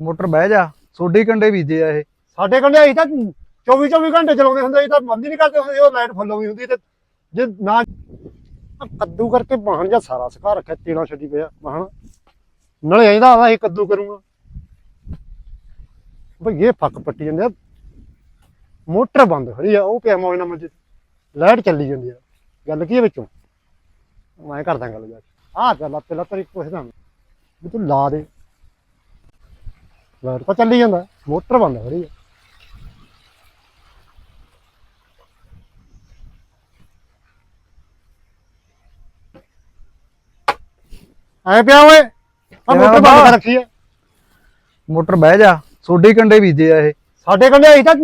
Motor ਬਹਿ ਜਾ ਸੋਡੀ ਕੰਡੇ ਬੀਜੇ ਆ ਇਹ। ਸਾਡੇ ਕੰਡੇ ਅਸੀਂ ਤਾਂ 24 24 ਘੰਟੇ ਚਲਾਉਂਦੇ ਹੁੰਦੇ ਸੀ ਤਾਂ ਬੰਦ ਹੀ ਨਹੀਂ ਕਰਦੇ ਹੁੰਦੇ ਸੀ, ਉਹ ਲਾਈਟ ਫੁੱਲ ਹੋਈ ਹੁੰਦੀ ਤੇ ਜੇ ਨਾ ਕੱਦੂ ਕਰਕੇ ਬਾਹਣ ਜਾਂ ਸਾਰਾ ਸੁਕਾ ਰੱਖਿਆ ਤੇੜਾ ਛੱਡੀ ਪਿਆ ਬਾਹਣ ਨਾਲੇ ਆਇਦਾ ਆਦਾ ਇਹ ਕੱਦੂ ਕਰੂੰਗਾ। ਬਈ ਇਹ ਫੱਕ ਪੱਟੀ ਜਾਂਦੇ ਆ। ਮੋਟਰ ਬੰਦ ਖੜੀ ਆ ਉਹ ਪਿਆ ਮੌਜ ਨਾਲ ਲਾਈਟ ਚੱਲੀ ਜਾਂਦੀ ਆ। ਗੱਲ ਕੀ ਹੈ ਵਿੱਚੋਂ? ਮੈਂ ਕਰਦਾ ਗੱਲ ਜਾ ਆਹ ਚੱਲ ਆ ਪਹਿਲਾਂ ਤੇਰੀ ਪੁੱਛਦਾ ਵੀ ਤੂੰ ਲਾ ਦੇ। ਲਾਈਟ ਤਾਂ ਚੱਲੀ ਜਾਂਦਾ ਮੋਟਰ ਬੰਦ ਖੜੀ ਆ ਐ ਪਿਆ ਓਏ ਆ ਮੋਟਰ? ਬੰਦ ਕਰ ਰੱਖੀ ਐ ਮੋਟਰ ਬਹਿ ਜਾ ਸੋਡੀ ਕੰਡੇ ਬੀਜੇ ਆ ਇਹ ਸਾਡੇ ਕੰਡੇ ਅਸੀਂ ਤਾਂ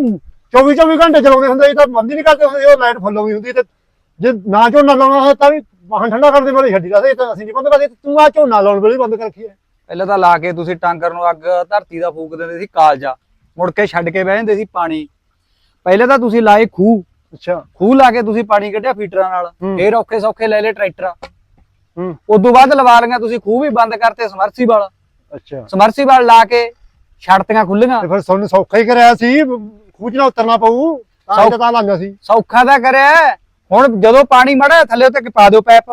24 24 ਘੰਟੇ ਚਲਾਉਂਦੇ ਹੁੰਦੇ ਸੀ ਤਾਂ ਬੰਦ ਹੀ ਨਹੀਂ ਕਰਦੇ ਹੁੰਦੇ ਉਹ ਲਾਈਟ ਫੁੱਲ ਹੋਈ ਹੁੰਦੀ ਤੇ ਜੇ ਨਾ ਝੋਨਾ ਲਾਉਣਾ ਹੋਇਆ ਤਾਂ ਵੀ ਵਾਹਨ ਠੰਡਾ ਕਰਨ ਦੇ ਵੇਲੇ ਛੱਡੀ ਦਾ ਸੀ ਤਾਂ ਅਸੀਂ ਨਹੀਂ ਬੰਦ ਕਰਦੇ ਤੂੰ ਆ ਝੋਨਾ ਲਾਉਣ ਵੇਲੇ ਬੰਦ ਕਰ ਰੱਖੀ ਐ ਪਹਿਲਾਂ ਤਾਂ ਲਾ ਕੇ ਤੁਸੀਂ ਟਾਂਕਰ ਨੂੰ ਅੱਗ ਧਰਤੀ ਦਾ ਫੂਕ ਦਿੰਦੇ ਸੀ ਕਾਲਜਾ। ਮੁੜ ਕੇ ਛੱਡ ਕੇ ਬਹਿ ਜਾਂਦੇ ਸੀ ਪਾਣੀ। ਪਹਿਲੇ ਤਾਂ ਤੁਸੀਂ ਲਾਏ ਖੂਹ। ਅੱਛਾ। ਖੂਹ ਲਾ ਕੇ ਤੁਸੀਂ ਪਾਣੀ ਕੱਢਿਆ ਫੀਟਰਾਂ ਨਾਲ। ਫੇਰ ਔਖੇ ਸੌਖੇ ਲੈ ਲਏ ਟਰੈਕਟਰ। ਹੂੰ। ਉਦੋਂ ਬਾਅਦ ਲਵਾ ਲਈਆਂ ਤੁਸੀਂ ਖੂਹ ਵੀ ਬੰਦ ਕਰਤੇ ਸਮਰਸੀਬਲ ਅੱਛਾ। ਸਮਰਸੀਬਲ ਲਾ ਕੇ ਛੜਤੀਆਂ ਖੁੱਲੀਆਂ ਤੇ ਫਿਰ ਸਾਨੂੰ ਸੌਖਾ ਹੀ ਕਰਿਆ ਸੀ ਖੂਜ ਨਾਲ ਉਤਰਨਾ ਪਊ ਤਾਂ ਤਾਂ ਲਾਂਗਾ ਸੀ। ਸੌਖਾ ਤਾਂ ਕਰਿਆ। ਹੁਣ ਜਦੋਂ ਪਾਣੀ ਮੜਾ ਥੱਲੇ ਉੱਤੇ ਪਾ ਦਿਓ ਪੈਪ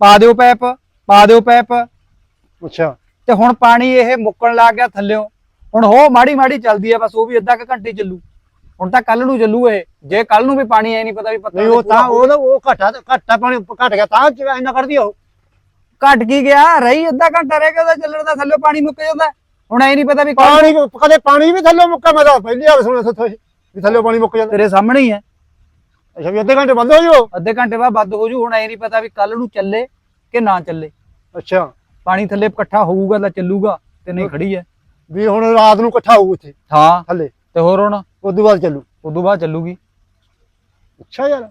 ਪਾ ਦਿਓ ਪੈਪ ਪਾ ਦਿਓ ਪੈਪ। ਅੱਛਾ। ਤੇ ਹੁਣ ਪਾਣੀ ਇਹ ਮੁੱਕਣ ਲੱਗ ਗਿਆ ਥੱਲਿਓਂ। ਹੁਣ ਹੋ ਮਾੜੀ ਮਾੜੀ ਚੱਲਦੀ ਆ ਬਸ ਉਹ ਵੀ ਅੱਧਾ ਕੁ ਘੰਟੇ ਚੱਲੂ। ਹੁਣ ਤਾਂ ਕੱਲ ਨੂੰ ਚੱਲੂ ਇਹ। ਜੇ ਕੱਲ ਨੂੰ ਵੀ ਪਾਣੀ ਐ ਨਹੀਂ ਪਤਾ ਵੀ ਪਤਾ ਨਹੀਂ ਉਹ ਤਾਂ ਉਹ ਉਹ ਘਟਾ ਘਟਾ ਪਾਣੀ ਘਟ ਗਿਆ ਤਾਂ ਇੰਨਾ ਕਰਦੀ ਉਹ? ਘਟ ਕੀ ਗਿਆ? ਰਹੀ ਅੱਧਾ ਘੰਟਾ ਰਹਿ ਗਿਆ ਉਹਦਾ ਚੱਲਣ ਦਾ ਥੱਲੇ ਪਾਣੀ ਮੁੱਕ ਜਾਂਦਾ। ਹੁਣ ਐ ਨਹੀਂ ਪਤਾ ਵੀ ਪਾਣੀ ਕਦੇ ਪਾਣੀ ਵੀ ਥੱਲੇ ਮੁੱਕਾ ਮੈਂ ਤਾਂ ਪਹਿਲੀ ਵਾਰ ਸੁਣਿਆ ਸੱਥੋਂ ਵੀ ਥੱਲੇ ਪਾਣੀ ਮੁੱਕ ਜਾਂਦਾ। ਤੇਰੇ ਸਾਹਮਣੇ ਹੀ ਹੈ। ਅੱਛਾ ਵੀ ਅੱਧੇ ਘੰਟੇ ਬੰਦ ਹੋ ਜਾਓ? ਅੱਧੇ ਘੰਟੇ ਬਾਅਦ ਬੰਦ ਹੋ ਜੂ ਹੁਣ ਐ ਨਹੀਂ ਪਤਾ ਵੀ ਕੱਲ ਨੂੰ ਚੱਲੇ ਕਿ ਨਾ ਚੱਲੇ। ਅੱਛਾ। ਪਾਣੀ ਥੱਲੇ ਇਕੱਠਾ ਹੋਊਗਾ ਤਾਂ ਚੱਲੂਗਾ ਤੇ ਨਹੀਂ ਖੜੀ ਹੈ। ਵੀ ਹੁਣ ਰਾਤ ਨੂੰ ਇਕੱਠਾ ਹੋਊ ਇੱਥੇ ਹਾਂ। ਥੱਲੇ। ਤੇ ਹੋਰ ਹੁਣ? ਉਦੋਂ ਬਾਅਦ ਚੱਲੂ। ਉਦੋਂ ਬਾਅਦ ਚੱਲੂਗੀ। ਅੱਛਾ ਯਾਰ।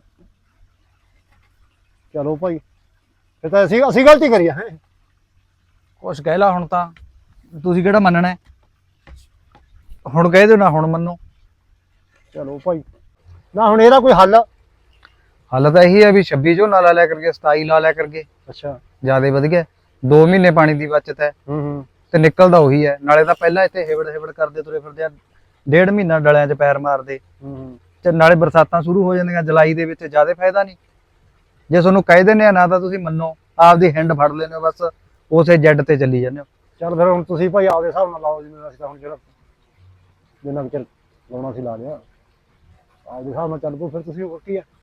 ਚਲੋ ਭਾਈ ਫਿਰ ਤਾਂ ਅਸੀਂ ਅਸੀਂ ਗਲਤੀ ਕਰੀ ਹੈ। ਕੁਛ ਕਹਿ ਲਾ ਹੁਣ ਤਾਂ। ਤੁਸੀਂ ਕਿਹੜਾ ਮੰਨਣਾ ਹੈ? ਹੁਣ ਕਹਿ ਦਿਓ ਨਾ ਹੁਣ ਮੰਨੋ। ਚਲੋ ਭਾਈ। ਨਾ ਹੁਣ ਇਹਦਾ ਕੋਈ ਹੱਲ। ਹਾਲ ਤਾਂ ਇਹੀ ਹੈ ਵੀ 26 ਝੋਨਾ ਲਾ ਲਿਆ ਕਰਕੇ 27 ਲਾ ਲਿਆ ਕਰਕੇ ਅੱਛਾ। ਜਿਆਦੇ ਵਧ ਗਿਆ। 2 ਮਹੀਨੇ ਪਾਣੀ ਦੀ ਬਚਤ ਹੈ ਹੂੰ ਹੂੰ। ਤੇ ਨਿਕਲਦਾ ਉਹੀ ਹੈ। ਨਾਲੇ ਤਾਂ ਪਹਿਲਾਂ ਇੱਥੇ ਹੇਵੜ ਹੇਵੜ ਕਰਦੇ ਤੁਰੇ ਫਿਰਦੇ ਆ। ਡੇਢ ਮਹੀਨਾ ਡਲਿਆਂ 'ਚ ਪੈਰ ਮਾਰਦੇ। ਹੂੰ ਤੇ ਨਾਲੇ ਬਰਸਾਤਾਂ ਸ਼ੁਰੂ ਹੋ ਜਾਂਦੀਆਂ ਜੁਲਾਈ ਦੇ ਵਿੱਚ ਜ਼ਿਆਦਾ ਫਾਇਦਾ ਨਹੀਂ। ਜੇ ਤੁਹਾਨੂੰ ਕਹਿ ਦਿੰਦੇ ਆ ਨਾ ਤਾਂ ਤੁਸੀਂ ਮੰਨੋ ਆਪਦੀ ਹੈਂਡ ਫੜ ਲੈਂਦੇ ਹੋ ਬਸ ਉਸੇ ਜੈਡ ਤੇ ਚੱਲੀ ਜਾਂਦੇ ਹੋ। ਚੱਲ ਫਿਰ ਹੁਣ ਤੁਸੀਂ ਭਾਈ ਆਪਦੇ ਹਿਸਾਬ ਨਾਲ ਲਾਓ ਜਿਵੇਂ ਅਸੀਂ ਤਾਂ ਹੁਣ ਜਿਹੜਾ ਜਿੰਨਾ ਵਿਚਰ ਲਾਉਣਾ ਸੀ ਲਾ ਲਿਆ। ਆਪਦੇ ਹਿਸਾਬ ਨਾਲ ਚੱਲ ਪਓ ਫਿਰ ਤੁਸੀਂ ਹੋਰ ਕੀ ਆ?